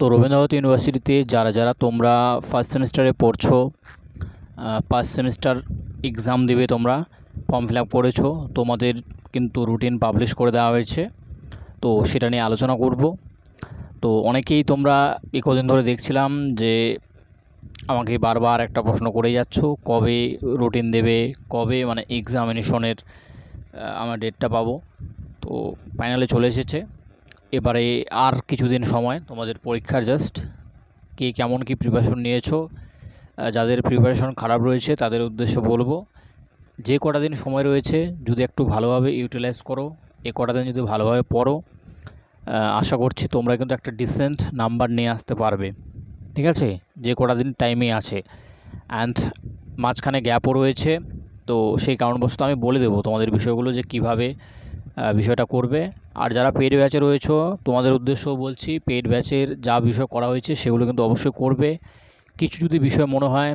তো রবীন্দ্রভারতী ইউনিভার্সিটিতে যারা যারা তোমরা ফার্স্ট সেমিস্টারে পড়ছো ফার্স্ট সেমিস্টার এক্সাম দেবে তোমরা ফর্ম ফিল আপ করেছ, তোমাদের কিন্তু রুটিন পাবলিশ করে দেওয়া হয়েছে। তো সেটা নিয়ে আলোচনা করব। তো অনেকেই তোমরা এ কদিন ধরে দেখছিলাম যে আমাকে বারবার একটা প্রশ্ন করে যাচ্ছ, কবে রুটিন দেবে, কবে মানে এক্সামিনেশনের আমার ডেটটা পাবো। তো ফাইনালে চলে এসেছে। এবারে আর কিছুদিন সময়, তোমাদের পরীক্ষার জাস্ট কে কেমন কি প্রিপারেশন নিয়েছো যাদের প্রিপারেশন খারাপ রয়েছে তাদের উদ্দেশ্যে বলব, যে কটা দিন সময় রয়েছে যদি একটু ভালোভাবে ইউটিলাইজ করো, এ কটা দিন যদি ভালোভাবে পড়ো আশা করছি তোমরা কিন্তু একটা ডিসেন্ট নাম্বার নিয়ে আসতে পারবে, ঠিক আছে? যে কটা দিন টাইমে আছে অ্যান্ড মাঝখানে গ্যাপও রয়েছে, তো সেই কারণবশত আমি বলে দেবো তোমাদের বিষয়গুলো যে কীভাবে বিষয়টা করবে। আর যারা পেড ব্যাচে রয়েছো, তোমাদের উদ্দেশ্যও বলছি পেড ব্যাচের যা বিষয় করা হয়েছে, সেগুলো কিন্তু অবশ্যই করবে। কিছু যদি বিষয় মনে হয়,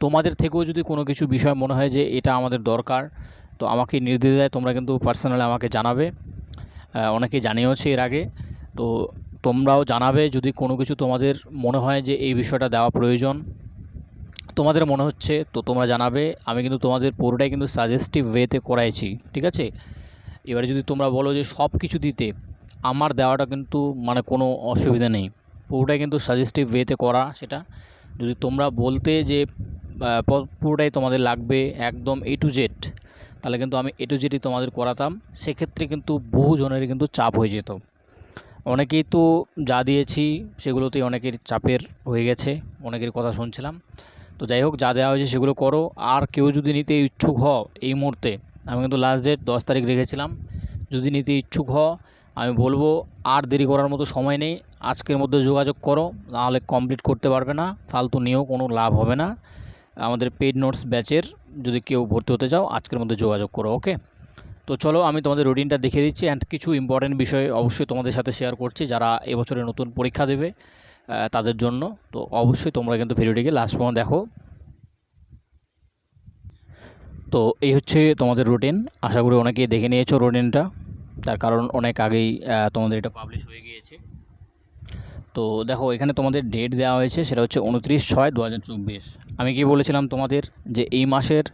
তোমাদের থেকেও যদি কোনো কিছু বিষয় মনে হয় যে এটা আমাদের দরকার, তো আমাকে নির্দ্বিধায় তোমরা কিন্তু পার্সোনালি আমাকে জানাবে। অনেকে জানিয়েওছে এর আগে। তো তোমরাও জানাবে যদি কোনো কিছু তোমাদের মনে হয় যে এই বিষয়টা দেওয়া প্রয়োজন। তোমাদের মনে হচ্ছে, তো তোমরা জানাবে। আমি কিন্তু তোমাদের পুরোটাই কিন্তু সাজেস্টিভ ওয়েতে করাইছি, ঠিক আছে? এবারে যদি তোমরা বলো যে সব কিছু দিতে, আমার দেওয়াটা কিন্তু মানে কোনো অসুবিধা নেই। পুরোটাই কিন্তু সাজেস্টিভ ওয়েতে করা সেটা। যদি তোমরা বলতে যে পুরোটাই তোমাদের লাগবে একদম এ টু জেড তাহলে কিন্তু আমি এ টু জেডই তোমাদের করাতাম। সেক্ষেত্রে কিন্তু বহু জনের কিন্তু চাপ হয়ে যেত। অনেকেই তো যা দিয়েছি সেগুলোতেই অনেকের চাপের হয়ে গেছে, অনেকের কথা শুনছিলাম। তো যাই হোক, যা দেওয়া হয়েছে সেগুলো করো। আর কেউ যদি নিতে ইচ্ছুক হও এই মুহূর্তে আমি কিন্তু লাস্ট ডেট দশ তারিখ রেখেছিলাম। যদি নিতে ইচ্ছুক হও, আমি বলব আর দেরি করার মতো সময় নেই। আজকের মধ্যে যোগাযোগ করো, নাহলে কমপ্লিট করতে পারবে না, ফালতু নিয়েও কোনো লাভ হবে না। আমাদের পেড নোটস ব্যাচের যদি কেউ ভর্তি হতে চাও, আজকের মধ্যে যোগাযোগ করো ওকে তো চলো, আমি তোমাদের রুটিনটা দেখিয়ে দিচ্ছি অ্যান্ড কিছু ইম্পর্টেন্ট বিষয় অবশ্যই তোমাদের সাথে শেয়ার করছি যারা এবছরে নতুন পরীক্ষা দেবে তাদের জন্য। তো অবশ্যই তোমরা কিন্তু ভিডিওটিকে লাস্ট পর্যন্ত দেখো। তো এই হচ্ছে তোমাদের রুটিন আশা করি অনেকেই দেখে নিয়েছো রুটিনটা তার কারণ অনেক আগেই তোমাদের এটা পাবলিশ হয়ে গিয়েছে। তো দেখো, এখানে তোমাদের ডেট দেওয়া হয়েছে, সেটা হচ্ছে উনত্রিশ ছয় দু আমি কি বলেছিলাম তোমাদের যে এই মাসের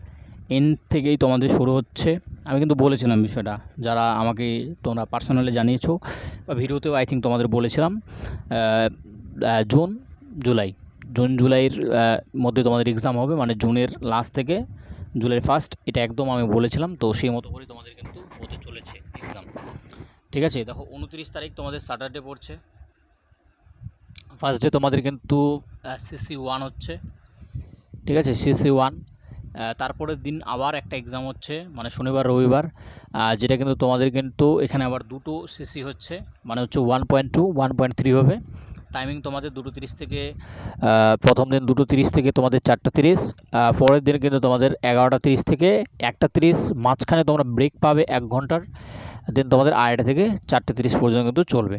এন্ড থেকেই তোমাদের শুরু হচ্ছে? আমি কিন্তু বলেছিলাম বিষয়টা। যারা আমাকে তোমরা পার্সোনালি জানিয়েছো, বা ভিডিওতেও আই থিঙ্ক তোমাদের বলেছিলাম জুন, জুলাই। জুন, জুলাইয়ের মধ্যে তোমাদের এক্সাম হবে মানে জুনের লাস্ট থেকে জুলাই ফার্স্ট এটা একদম আমি বলেছিলাম, তো সেই মতো করেই তোমাদের কিন্তু হতে চলেছে এক্সাম ঠিক আছে, দেখো উনত্রিশ তারিখ তোমাদের স্যাটারডে পড়ছে। ফার্স্ট ডে তোমাদের কিন্তু সিসি ওয়ান হচ্ছে। ঠিক আছে সিসি ওয়ান তারপরের দিন আবার একটা এক্সাম হচ্ছে মানে শনিবার, রবিবার। যেটা কিন্তু তোমাদের কিন্তু এখানে আবার দুটো সিসি হচ্ছে মানে হচ্ছে one point two one point three হবে। টাইমিং তোমাদের দুটো তিরিশ থেকে প্রথম দিন দুটো তিরিশ থেকে তোমাদের চারটা তিরিশ পরের দিন কিন্তু তোমাদের এগারোটা তিরিশ থেকে একটা তিরিশ, মাঝখানে তোমরা ব্রেক পাবে এক ঘণ্টার দেন তোমাদের আড়াইটা থেকে চারটে তিরিশ পর্যন্ত কিন্তু চলবে।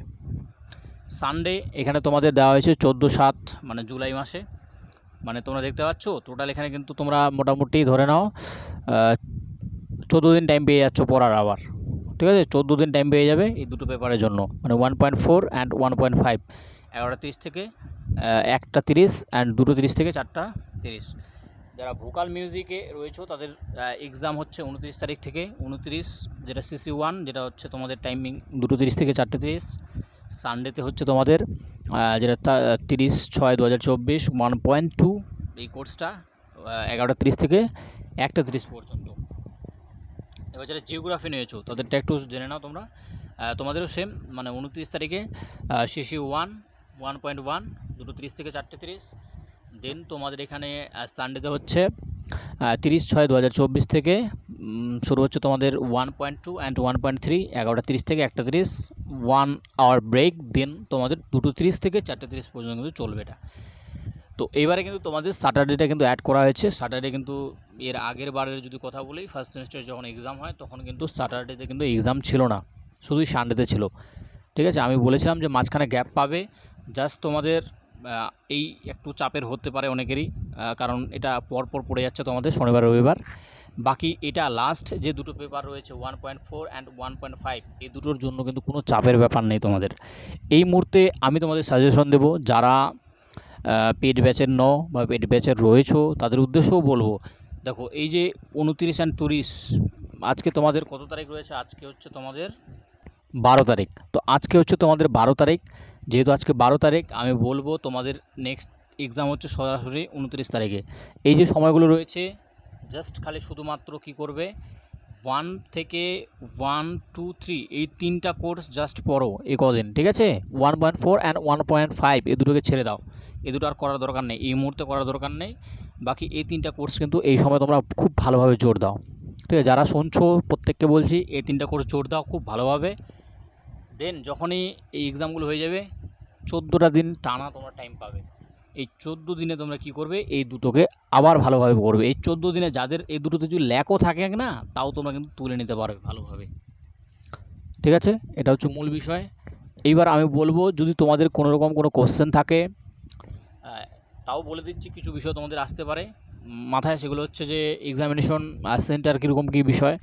সানডে এখানে তোমাদের দেওয়া হয়েছে চোদ্দ সাত মানে জুলাই মাসে। মানে তোমরা দেখতে পাচ্ছ টোটাল এখানে কিন্তু তোমরা মোটামুটি ধরে নাও চোদ্দ দিন টাইম পেয়ে যাচ্ছ পড়ার আবার ঠিক আছে? চোদ্দ দিন টাইম পেয়ে যাবে এই দুটো পেপারের জন্য। মানে one point four and one point five এগারোটা তিরিশ থেকে একটা তিরিশ অ্যান্ড দুটো তিরিশ থেকে চারটা তিরিশ। যারা ভোকাল মিউজিকে রয়েছে, তাদের এক্সাম হচ্ছে উনত্রিশ তারিখ থেকে। উনত্রিশ, যেটা সিসি ওয়ান যেটা হচ্ছে তোমাদের টাইমিং দুটো তিরিশ থেকে চারটে তিরিশ। সানডেতে হচ্ছে তোমাদের যেটা তিরিশ ছয় দু হাজার চব্বিশ ওয়ান পয়েন্ট টু এই কোর্সটা এগারোটা তিরিশ থেকে একটা তিরিশ পর্যন্ত। এবার যারা জিওগ্রাফি নিয়েছো, তাদেরটা একটু জেনে নাও তোমরা। তোমাদেরও সেম মানে উনত্রিশ তারিখে CC one one point one দুটো তিরিশ থেকে চারটে তিরিশ। দেন তোমাদের এখানে সানডেতে হচ্ছে তিরিশ ছয় দু থেকে শুরু হচ্ছে তোমাদের one point two and one point three এগারোটা তিরিশ থেকে একটা তিরিশ ওয়ান আওয়ার ব্রেক দেন তোমাদের দুটো তিরিশ থেকে চারটে তিরিশ পর্যন্ত কিন্তু চলবে এটা। তো এবারে কিন্তু তোমাদের স্যাটারডেটা কিন্তু অ্যাড করা হয়েছে। স্যাটারডে কিন্তু এর আগের বারের যদি কথা বলি ফার্স্ট সেমিস্টারে যখন এক্সাম হয়, তখন কিন্তু স্যাটারডেতে কিন্তু এক্সাম ছিল না। শুধুই সানডেতে ছিল। ঠিক আছে? আমি বলেছিলাম যে মাঝখানে গ্যাপ পাবে। জাস্ট তোমাদের এই একটু চাপের হতে পারে অনেকেরই কারণ এটা পরপর পড়ে যাচ্ছে তোমাদের শনিবার, রবিবার। বাকি এটা লাস্ট যে দুটো পেপার রয়েছে one point four and one point five এই দুটোর জন্য কিন্তু কোনো চাপের ব্যাপার নেই তোমাদের। এই মুহূর্তে আমি তোমাদের সাজেশন দেবো, যারা পেড ব্যাচের ন বা পেড ব্যাচের রয়েছো, তাদের উদ্দেশ্যও বলব, দেখো, এই যে উনতিরিশ অ্যান্ড তিরিশ, আজকে তোমাদের কত তারিখ রয়েছে? আজকে হচ্ছে তোমাদের বারো তারিখ। তো আজকে হচ্ছে তোমাদের বারো তারিখ। যেহেতু আজকে বারো তারিখ, আমি বলব তোমাদের নেক্সট এক্সাম হচ্ছে সরাসরি উনত্রিশ তারিখে। এই যে সময়গুলো রয়েছে জাস্ট খালি শুধুমাত্র কি করবে? ওয়ান থেকে ওয়ান টু থ্রি এই তিনটা কোর্স জাস্ট পড়ো এই কদিন, ঠিক আছে? One point four and one point five এই দুটোকে ছেড়ে দাও। এই দুটো আর করার দরকার নেই, এই মুহূর্তে করার দরকার নেই। বাকি এই তিনটা কোর্স কিন্তু এই সময় তোমরা খুব ভালোভাবে জোর দাও। ঠিক আছে, যারা শুনছো, প্রত্যেককে বলছি, এই তিনটা কোর্স জোর দাও খুব ভালোভাবে। দেন যখনই এই এক্সামগুলো হয়ে যাবে, চোদ্দোটা দিন টানা তোমরা টাইম পাবে। এই চোদ্দ দিনে তোমরা কি করবে? এই দুটোকে আবার ভালোভাবে করবে। এই চোদ্দ দিনে যাদের এই দুটোতে যদি ল্যাকও থাকে না, তাও তোমরা কিন্তু তুলে নিতে পারবে ভালোভাবে। ঠিক আছে? এটা হচ্ছে মূল বিষয়। এইবার আমি বলব, যদি তোমাদের কোনো রকম কোনো কোশ্চেন থাকে তাও বলে দিচ্ছি, কিছু বিষয় তোমাদের আসতে পারে। মাথায় সেগুলো হচ্ছে যে এক্সামিনেশন সেন্টার কীরকম কী বিষয়।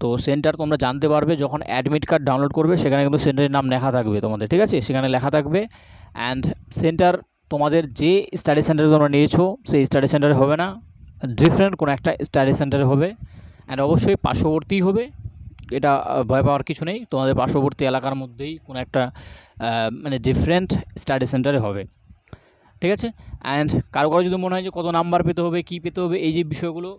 তো সেন্টার তোমরা জানতে পারবে যখন অ্যাডমিট কার্ড ডাউনলোড করবে, সেখানে কিন্তু সেন্টারের নাম লেখা থাকবে তোমাদের, ঠিক আছে? সেখানে লেখা থাকবে অ্যান্ড সেন্টার তোমাদের যে স্টাডি সেন্টারে তোমরা নিয়েছো, সেই স্টাডি সেন্টারে হবে না। ডিফারেন্ট কোনো একটা স্টাডি সেন্টারে হবে অ্যান্ড অবশ্যই পার্শ্ববর্তী হবে। এটা ভয় পাওয়ার কিছু নেই। তোমাদের পার্শ্ববর্তী এলাকার মধ্যেই কোনো একটা মানে ডিফারেন্ট স্টাডি সেন্টারে হবে। ঠিক আছে? অ্যান্ড কারও কারও যদি মনে হয় যে কত নাম্বার পেতে হবে, কী পেতে হবে, এই যে বিষয়গুলো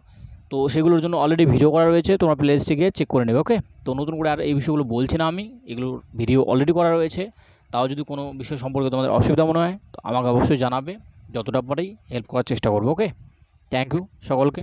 তো সেগুলোর জন্য অলরেডি ভিডিও করা রয়েছে, তোমরা প্লেলিস্টে গিয়ে চেক করে নেবে ওকে তো নতুন করে আর এই বিষয়গুলো বলছি না আমি এগুলোর ভিডিও অলরেডি করা রয়েছে। তাও যদি কোনো বিষয় সম্পর্কে তোমাদের অসুবিধা মনে হয়, তো আমাকে অবশ্যই জানাবে, যতটা পারি হেল্প করার চেষ্টা করব ওকে থ্যাংক ইউ সকলকে।